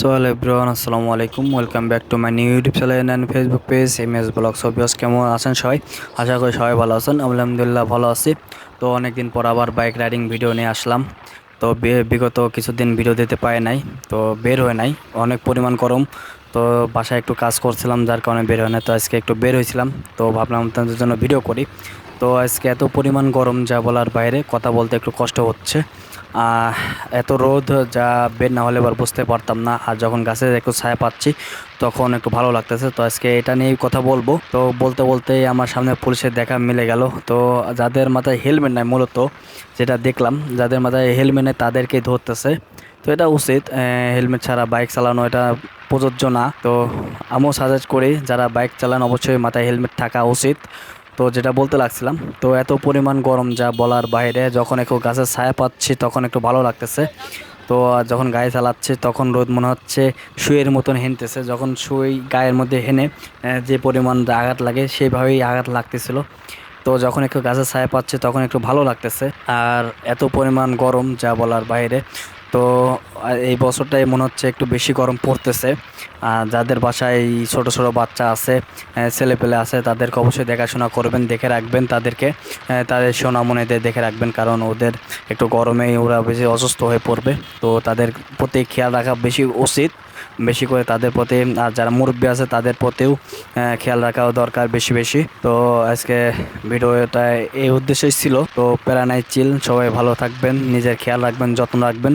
So hello everyone আসসালামু আলাইকুম welcome back to my new YouTube channel and Facebook page M S blog সবিয়স কেমন আছেন সবাই? আশা করি সবাই ভালো আছেন। আলহামদুলিল্লাহ ভালো আছি। তো অনেকদিন পর আবার বাইক রাইডিং ভিডিও নিয়ে আসলাম। তো বিগত কিছুদিন ভিডিও দিতে পারে নাই। তো বের হয় নাই। অনেক পরিমাণ গরম। তো বাসায় একটু কাজ করছিলাম, যার কারণে বের হয় না তো আজকে একটু বের হয়েছিলাম তো ভাবলাম তাদের জন্য ভিডিও করি। তো আজকে এত পরিমাণ গরম যা বলার বাইরে, কথা বলতে একটু কষ্ট হচ্ছে। এত রোদ যা বের না হলে এবার বুঝতে পারতাম না। আর যখন গাছে একটু ছায়া পাচ্ছি, তখন একটু ভালো লাগতেছে। তো আজকে এটা নিয়েই কথা বলব। তো বলতে বলতে আমার সামনে পুলিশের দেখা মিলে গেল। তো যাদের মাথায় হেলমেট নাই মূলত, যেটা দেখলাম, যাদের মাথায় হেলমেট নেই তাদেরকেই ধরতেছে। তো এটা উচিত হেলমেট ছাড়া বাইক চালানো এটা প্রযোজ্য না। তো আমিও সাজেস্ট করি, যারা বাইক চালান অবশ্যই মাথায় হেলমেট থাকা উচিত। তো যেটা বলতে লাগছিলাম, তো এত পরিমাণ গরম যা বলার বাইরে, যখন একটু গাছের ছায়া পাচ্ছি তখন একটু ভালো লাগতেছে। তো যখন গায়ে চালাচ্ছে তখন রোদ মনে হচ্ছে, শুয়ের মতন হেনতেছে। যখন শুই গায়ের মধ্যে হেনে যে পরিমাণ আঘাত লাগে সেইভাবেই আঘাত লাগতেছিল। তো যখন একটু গাছের ছায়া পাচ্ছে তখন একটু ভালো লাগতেছে। আর এত পরিমাণ গরম যা বলার বাইরে তো এই বছরটাই মনে হচ্ছে একটু বেশি গরম পড়তেছে। যাদের বাসায় ছোট ছোট বাচ্চা আছে ছেলে পেলে আছে, তাদেরকে অবশ্যই দেখাশোনা করবেন, দেখে রাখবেন তাদেরকে। তাদের সোনামনেদের দেখে রাখবেন, কারণ ওদের একটু গরমেই ওরা বেশি অসুস্থ হয়ে পড়বে। তো তাদের প্রতি খেয়াল রাখা বেশি উচিত। বেশি করে তাদের প্রতি আর যারা মুরব্বী আছে, তাদের প্রতিও খেয়াল রাখাও দরকার বেশি বেশি। তো আজকে ভিডিওটা এই উদ্দেশ্যই ছিল। তো প্যারানাই চিল, সবাই ভালো থাকবেন, নিজের খেয়াল রাখবেন, যত্ন রাখবেন।